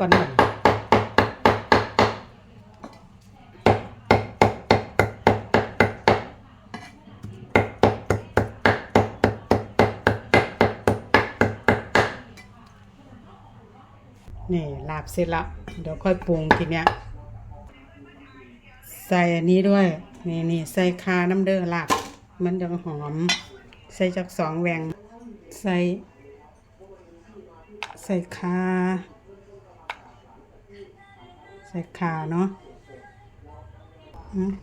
ก่อนหน่อยนี่ลาบเสร็จแล้วเดี๋ยวค่อยปรุงทีเนี้ย ใส่อันนี้ด้วย นี่นี่ใส่คาน้ำเด้อลาบ มันจะหอม ใส่จากสองแหวง ใส่ ใส่คา ใส่คาเนาะ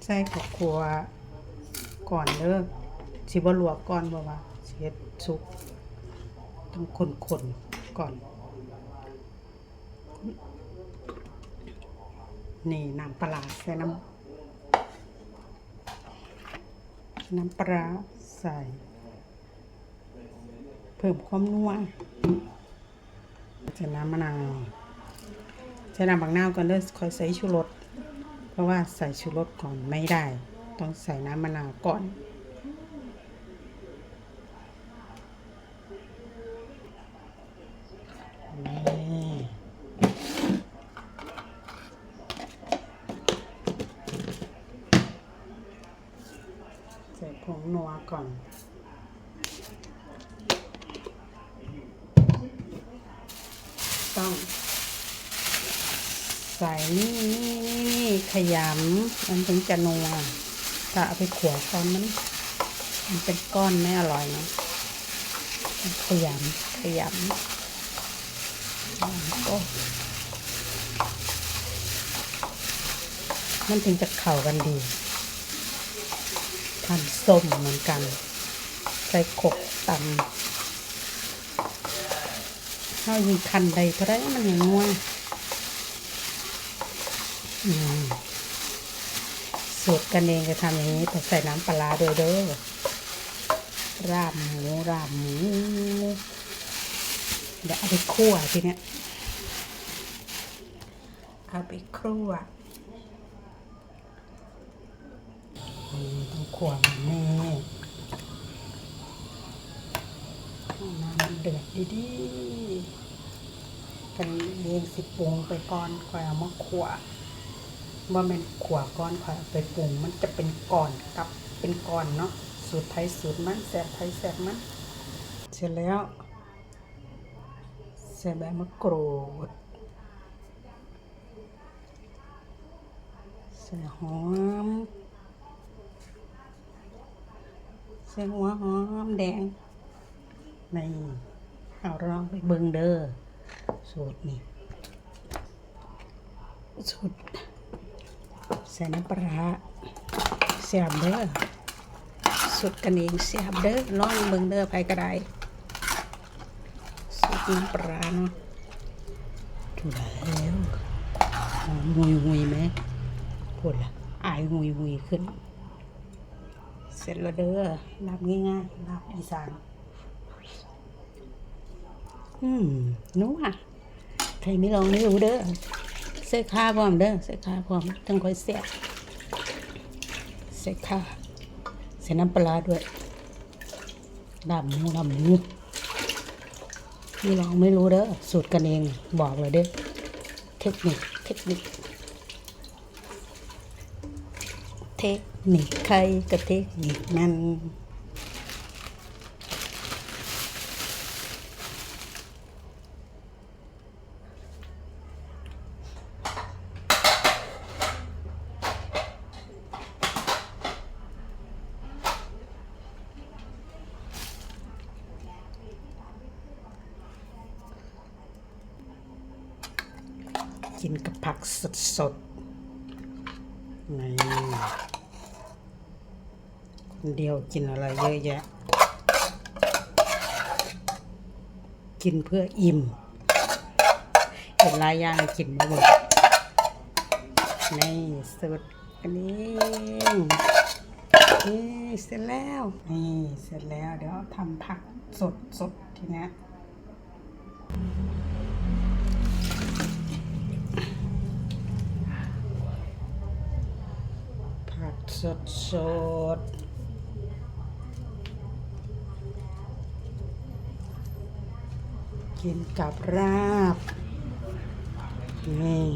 ใส่กับขัวก่อนเด้อสิบ่ลวกก่อนบ่ว่าสิเฮ็ดสุก ต้องคนๆก่อน นี่น้ำปลาใส่น้ำน้ำปลาร้าใส่ เพิ่มความนัวใส่น้ำมะนาว ใส่น้ำบักนาวก่อนเด้อค่อยใส่ชูรสเพราะว่าใส่ชูรสก่อนไม่ได้ ต้องใส่น้ำมะนาวก่อน ใส่ผงนัวก่อนต้อง ใส่นี่นี่นี่นี่ขยำมันถึงจะนัวถ้าเอาไปขวก่อนมันมันเป็นก้อนไม่อร่อยเนาะขยำขยำก็มันถึงจะเข้ากันดีทานส้มเหมือนกัน ใส่ขกตำข้าวยิงคันใดก็ได้มันย่างนัวอืม สูตรกันเองจะทำอย่างนี้แต่ใส่น้ำปลาร้าด้วยเด้อราบหมูราบหมูเดี๋ยวเอาไปคั่วทีเนี้ยเอาไปคั่วอืมต้องคั่วมันแน่น้ำเดือดดีๆกันเองสิปรุงไปก่อนค่อยเอามาคั่ว ว่ามันขวก้อนค่อยเอาไปปรุงมันจะเป็นก้อนกับเป็นก้อนเนาะสูตรไทยสูตรมันแสบไทยแสบมันเสร็จแล้วใส่ใบมะกรูดใส่หอมใส่หัวหอมแดงนี่เอาลองไปเบิ่งเด้อสูตรนี่สูตร ใส่น้ำปลาร้าแซ่บเด้อสูตรกันเองแซ่บเด้อลองเบิ่งเด้อไปก็ได้สูตรน้ำปลาเนาะถูกแล้วหอมหุยหุยไหมพูดละอายหุยหุยขึ้น เสร็จแล้วเด้อลาบง่ายๆลาบอีสานอืมนัวใครไม่ลองไม่รู้เด้อ ใส่ข้าพร้อมเด้อใส่ข้าพร้อมทั้งค่อยแซ่บใส่ข้าใส่น้ำปลาด้วยดำหมูดำหมูไม่ลองไม่รู้เด้อสูตรกันเองบอกเลยเด้อเทคนิคเทคนิคเทคนิคใครกับเทคนิคมัน กินกับผักสดๆนี่คนเดียวกินอะไรเยอะแยะ กินเพื่ออิ่มเห็นหลายอย่างกินมาหมดนี่สุดอันนี้นี่เสร็จแล้ว นี่เสร็จแล้วเดี๋ยวทำผักสดสดๆทีเนี้ย ผัก สดสดๆกินกับราบนี่